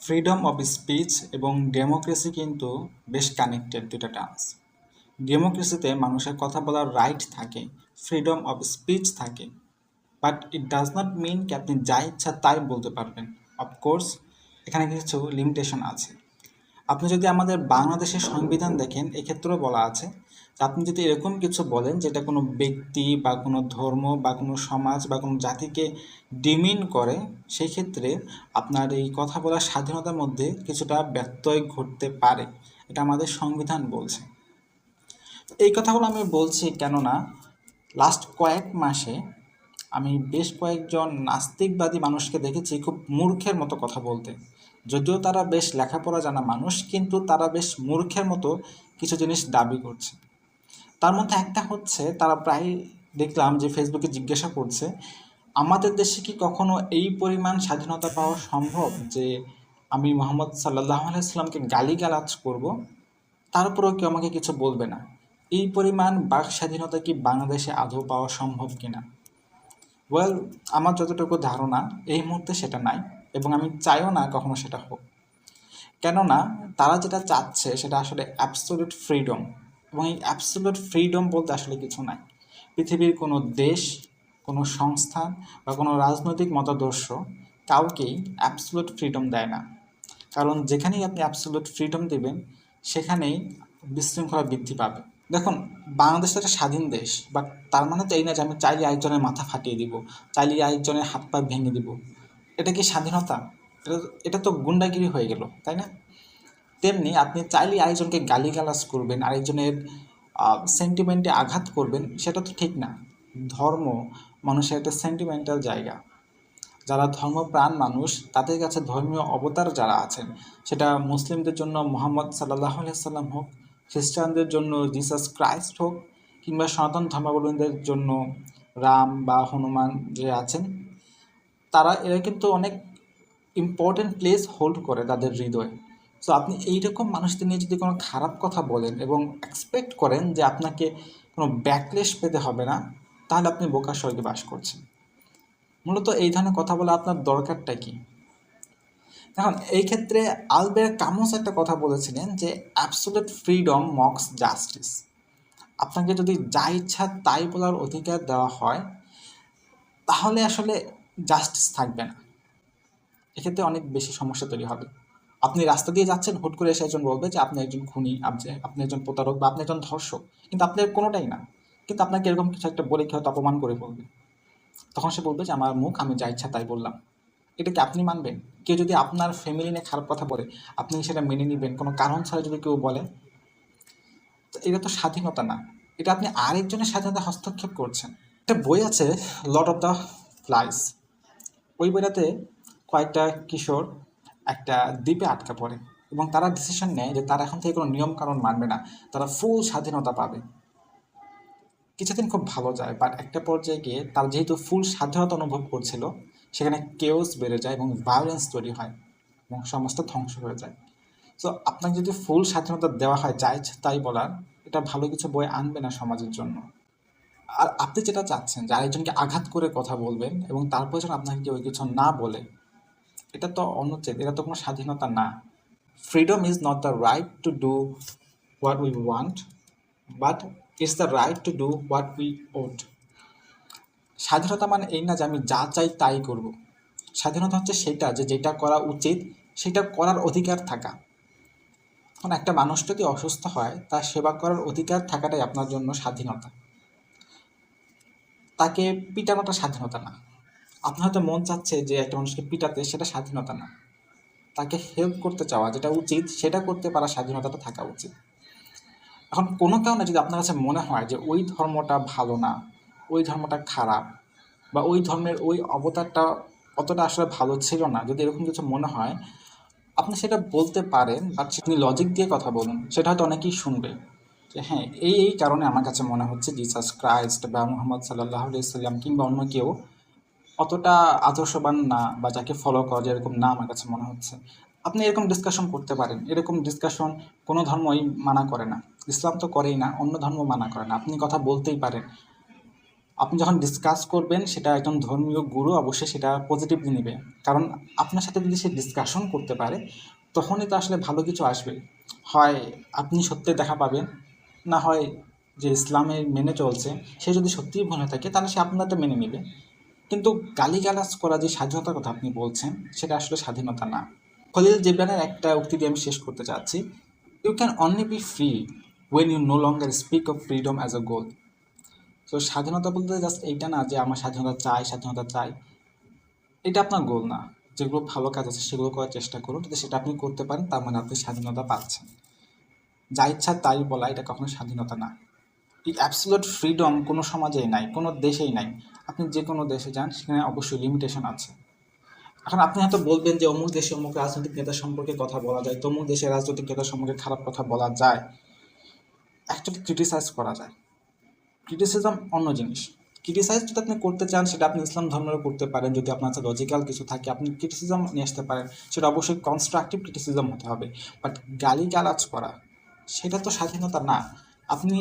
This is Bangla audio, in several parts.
ফ্রিডম অফ স্পিচ এবং ডেমোক্রেসি কিন্তু বেশ কানেক্টেড দুটা টার্মস ডেমোক্রেসিতে মানুষের কথা বলার রাইট থাকে ফ্রিডম অফ স্পিচ থাকে but it does not mean কি আপনি যা ইচ্ছা তাই বলতে পারবেন। অফকোর্স এখানে কিছু লিমিটেশন আছে। আপনি যদি আমাদের বাংলাদেশের সংবিধান দেখেন, এক্ষেত্রেও বলা আছে আপনি যদি এরকম কিছু বলেন যেটা কোনো ব্যক্তি বা কোনো ধর্ম বা কোনো সমাজ বা কোনো জাতিকে ডিমিন করে সেই ক্ষেত্রে আপনার এই কথা বলার স্বাধীনতার মধ্যে কিছুটা ব্যত্যয় ঘটতে পারে। এটা আমাদের সংবিধান বলছে। এই কথাগুলো আমি বলছি কেননা লাস্ট কয়েক মাসে আমি বেশ কয়েকজন নাস্তিকবাদী মানুষকে দেখেছি খুব মূর্খের মতো কথা বলতে। যদিও তারা বেশ লেখাপড়া জানা মানুষ, কিন্তু তারা বেশ মূর্খের মতো কিছু জিনিস দাবি করছে। তার মধ্যে একটা হচ্ছে, তারা প্রায় দেখলাম যে ফেসবুকে জিজ্ঞাসা করছে, আমাদের দেশে কি কখনো এই পরিমাণ স্বাধীনতা পাওয়া সম্ভব যে আমি মোহাম্মদ সাল্লাহ আলাইসাল্লামকে গালিগালাজ করব? তারপরেও কেউ আমাকে কিছু বলবে না। এই পরিমাণ বাক স্বাধীনতা কি বাংলাদেশে আদৌ পাওয়া সম্ভব কিনা? ওয়েল আমার যতটুকু ধারণা, এই মুহূর্তে সেটা নাই। এবং আমি চাইও না কখনো সেটা হোক। কেননা তারা যেটা চাচ্ছে সেটা আসলে অ্যাবসোলিউট ফ্রিডম এবং এই অ্যাবসোলিউট ফ্রিডম বলতে আসলে কিছু নাই। পৃথিবীর কোনো দেশ, কোনো সংস্থান বা কোনো রাজনৈতিক মতাদর্শ কাউকেই অ্যাবসোলিউট ফ্রিডম দেয় না। কারণ যেখানেই আপনি অ্যাবসোলিউট ফ্রিডম দেবেন, সেখানেই বিশৃঙ্খলা বৃদ্ধি পাবে। দেখুন, বাংলাদেশ তো একটা স্বাধীন দেশ বাট তার মানে তো এই না যে আমি চাইলে একজনের মাথা ফাটিয়ে দিব, চাইলে একজনের হাত পা ভেঙে দিব। এটা কি স্বাধীনতা? এটা এটা তো গুন্ডাগিরি হয়ে গেল, তাই না? তেমনি আপনি চাইলে আরেকজনকে গালিগালাজ করবেন, আরেকজনের সেন্টিমেন্টে আঘাত করবেন, সেটা তো ঠিক না। ধর্ম মানুষের একটা সেন্টিমেন্টাল জায়গা। যারা ধর্মপ্রাণ মানুষ, তাদের কাছে ধর্মীয় অবতার যারা আছেন, সেটা মুসলিমদের জন্য মোহাম্মদ সাল্লাহ সাল্লাম হোক, খ্রিস্টানদের জন্য জিসাস ক্রাইস্ট হোক, কিংবা সনাতন ধর্মাবলম্বীদের জন্য রাম বা হনুমান যে আছেন তারা, এরা কিন্তু অনেক ইম্পর্টেন্ট প্লেস হোল্ড করে তাদের হৃদয়ে। সো আপনি এইরকম মানুষদের নিয়ে যদি কোনো খারাপ কথা বলেন এবং এক্সপেক্ট করেন যে আপনাকে কোনো ব্যাকলেশ পেতে হবে না, তাহলে আপনি বোকার স্বর্গে বাস করছেন। মূলত এই ধরনের কথা বলা আপনার দরকারটা কি? এখন, এই ক্ষেত্রে আলবের কামোস একটা কথা বলেছিলেন যে অ্যাবসোলেট ফ্রিডম মক্স জাস্টিস আপনাকে যদি যা ইচ্ছা তাই বলার অধিকার দেওয়া হয়, তাহলে আসলে জাস্টিস থাকবে না। এক্ষেত্রে অনেক বেশি সমস্যা তৈরি হবে। আপনি রাস্তা দিয়ে যাচ্ছেন, হুট করে এসে একজন বলবে যে, আপনি একজন খুনি, আপনি একজন প্রতারক বা আপনি একজন ধর্ষক। কিন্তু আপনার কোনোটাই না। কিন্তু আপনাকে এরকম কিছু একটা বলে কি হয়তো অপমান করে বলবে? তখন সে বলবে যে, আমার মুখ, আমি যা ইচ্ছা তাই বললাম। এটা কি আপনি মানবেন? কেউ যদি আপনার ফ্যামিলি নিয়ে খারাপ কথা বলে, আপনি সেটা মেনে নেবেন? কোনো কারণ ছাড়া যদি কেউ বলে? এটা তো স্বাধীনতা না। এটা আপনি আরেকজনের স্বাধীনতা হস্তক্ষেপ করছেন। একটা বই আছে লর্ড অফ দ্য ফ্লাইস ওই বইটাতে কয়েকটা কিশোর একটা দ্বীপে আটকা পড়ে এবং তারা ডিসিশন নেয় যে তারা এখন থেকে কোনো নিয়ম কারণ মানবে না। তারা ফুল স্বাধীনতা পাবে। কিছুদিন খুব ভালো যায় বাট একটা পর্যায়ে গিয়ে তার যেহেতু ফুল স্বাধীনতা অনুভব করছিল, সেখানে কেওস বেড়ে যায় এবং ভায়োলেন্স তৈরি হয় এবং সমাজটা ধ্বংস হয়ে যায়। সো আপনাকে যদি ফুল স্বাধীনতা দেওয়া হয় যাই তাই বলার, এটা ভালো কিছু বই আনবে না সমাজের জন্য। আর আপনি যেটা চাচ্ছেন যে আরেকজনকে আঘাত করে কথা বলবেন এবং তারপর যেন আপনাকে কেউ কিছু না বলে, এটা তো অনুচ্ছেদ এটা তো কোনো স্বাধীনতা না। Freedom is not the right to do what we want but it's the right to do what we ought স্বাধীনতা মানে এই না যে আমি যা চাই তাই করব। স্বাধীনতা হচ্ছে সেটা যে যেটা করা উচিত, সেটা করার অধিকার থাকা। এখন একটা মানুষ যদি অসুস্থ হয়, তার সেবা করার অধিকার থাকাটাই আপনার জন্য স্বাধীনতা। তাকে পিটানোটা স্বাধীনতা না। আপনার হয়তো মন চাচ্ছে যে একটা মানুষকে পিটাতে, সেটা স্বাধীনতা না। তাকে হেল্প করতে চাওয়া যেটা উচিত, সেটা করতে পারা স্বাধীনতাটা থাকা উচিত। এখন কোনো কারণে যদি আপনার কাছে মনে হয় যে ওই ধর্মটা ভালো না, ওই ধর্মটা খারাপ, বা ওই ধর্মের ওই অবতারটা অতটা আসলে ভালো ছিল না, যদি এরকম কিছু মনে হয়, আপনি সেটা বলতে পারেন বাট আপনি লজিক দিয়ে কথা বলুন। সেটা হয়তো অনেকেই শুনবে। যে হ্যাঁ এই এই কারণে আমার কাছে মনে হচ্ছে জিসাস ক্রাইস্ট বা মোহাম্মদ সাল্লাহ সাল্লাম কিংবা অন্য কেউ অতটা আদর্শবান না বা যাকে ফলো করা যায় এরকম না আমার কাছে মনে হচ্ছে। আপনি এরকম ডিসকাশন করতে পারেন। এরকম ডিসকাশন কোনো ধর্মই মানা করে না। ইসলাম তো করেই না, অন্য ধর্ম মানা করে না। আপনি কথা বলতেই পারেন। আপনি যখন ডিসকাস করবেন, সেটা একজন ধর্মীয় গুরু অবশ্যই সেটা পজিটিভলি নেবে। কারণ আপনার সাথে যদি সে ডিসকাশন করতে পারে, তখনই তো আসলে ভালো কিছু আসবে। হয় আপনি সত্যি দেখা পাবেন না হয় যে ইসলামের মেনে চলছে, সে যদি সত্যিই ভুল হয়ে থাকে, তাহলে সে আপনারটা মেনে নেবে। কিন্তু গালিগালাজ করা যে স্বাধীনতার কথা আপনি বলছেন, সেটা আসলে স্বাধীনতা না। খলিল জিবরানের একটা উক্তি দিয়ে আমি শেষ করতে চাচ্ছি। You can only be free when you no longer speak of freedom as a goal তো স্বাধীনতা বলতে জাস্ট এইটা না যে আমার স্বাধীনতা চাই স্বাধীনতা চাই। এটা আপনার গোল না। যেগুলো ভালো কাজ আছে, সেগুলো করার চেষ্টা করুন যদি সেটা আপনি করতে পারেন, তার মানে আপনি স্বাধীনতা পাচ্ছেন। যা ইচ্ছা তাই বলা, এটা কখনো স্বাধীনতা না। এই অ্যাবসোলুট ফ্রিডম কোনো সমাজেই নাই, কোনো দেশেই নাই। আপনি যে কোনো দেশে যান, সেখানে অবশ্যই লিমিটেশন আছে। এখন আপনি হয়তো বলবেন যে অমুক দেশে অমুক রাজনৈতিক নেতা সম্পর্কে কথা বলা যায়, তমুক দেশে রাজনৈতিক নেতা সম্পর্কে খারাপ কথা বলা যায়। অ্যাকচুয়ালি ক্রিটিসাইজ করা যায়। ক্রিটিসিজম অন্য জিনিস। ক্রিটিসাইজ যদি আপনি করতে চান, সেটা আপনি ইসলাম ধর্মেরও করতে পারেন। যদি আপনার কাছে লজিক্যাল কিছু থাকে, আপনি ক্রিটিসিজম নিয়ে আসতে পারেন। সেটা অবশ্যই কনস্ট্রাকটিভ ক্রিটিসিজম হতে হবে। বাট গালি গালাজ করা সেটা তো স্বাধীনতা না। আপনি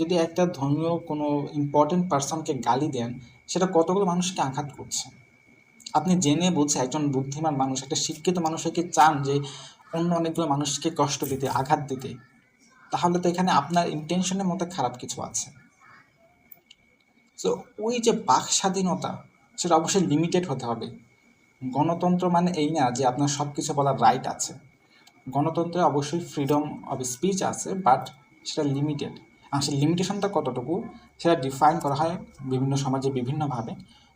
যদি একটা ধর্মীয় কোনো ইম্পর্টেন্ট পার্সনকে গালি দেন, সেটা কতগুলো মানুষকে আঘাত করছে? আপনি জেনে বুঝে একজন বুদ্ধিমান মানুষ, একটা শিক্ষিত মানুষকে চান যে অন্য অনেকগুলো মানুষকে কষ্ট দিতে, আঘাত দিতে, তাহলে তো এখানে আপনার ইন্টেনশনের মধ্যে খারাপ কিছু আছে। তো ওই যে বাক স্বাধীনতা, সেটা অবশ্যই লিমিটেড হতে হবে। গণতন্ত্র মানে এই না যে আপনার সব কিছু বলার রাইট আছে। গণতন্ত্রে অবশ্যই ফ্রিডম অফ স্পিচ আছে বাট সেটা লিমিটেড আর সেই লিমিটেশনটা কতটুকু, সেটা ডিফাইন করা হয় বিভিন্ন সমাজে বিভিন্নভাবে।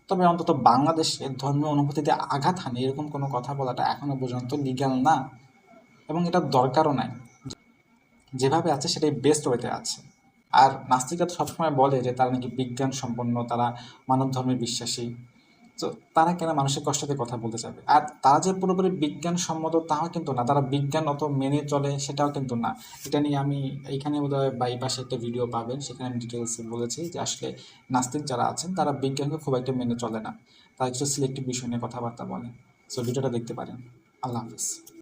তবে অন্তত বাংলাদেশে ধর্মীয় অনুভূতিতে আঘাত হানে এরকম কোনো কথা বলাটা এখনও পর্যন্ত লিগ্যাল না। এবং এটা দরকারও নাই। যেভাবে আছে সেটাই বেস্ট ওয়েতে আছে। আর নাস্তিকরা সবসময় বলে যে তারা নাকি বিজ্ঞান সম্পন্ন তারা মানব ধর্মে বিশ্বাসী। তো তারা কেন মানুষের কষ্টতে কথা বলতে চাবে আর তারা যে পুরোপুরি বিজ্ঞান সম্মত তাও কিন্তু না। তারা বিজ্ঞান অত মেনে চলে সেটাও কিন্তু না। এটা নিয়ে আমি এইখানে বোধহয় বাই পাশে একটা ভিডিও পাবেন। সেখানে আমি ডিটেলসে বলেছি যে আসলে নাস্তিক যারা আছেন, তারা বিজ্ঞানকে খুব একটা মেনে চলে না। তারা কিছু সিলেক্টিভ বিষয় নিয়ে কথাবার্তা বলে সো ভিডিওটা দেখতে পারেন। আল্লাহ হাফিজ।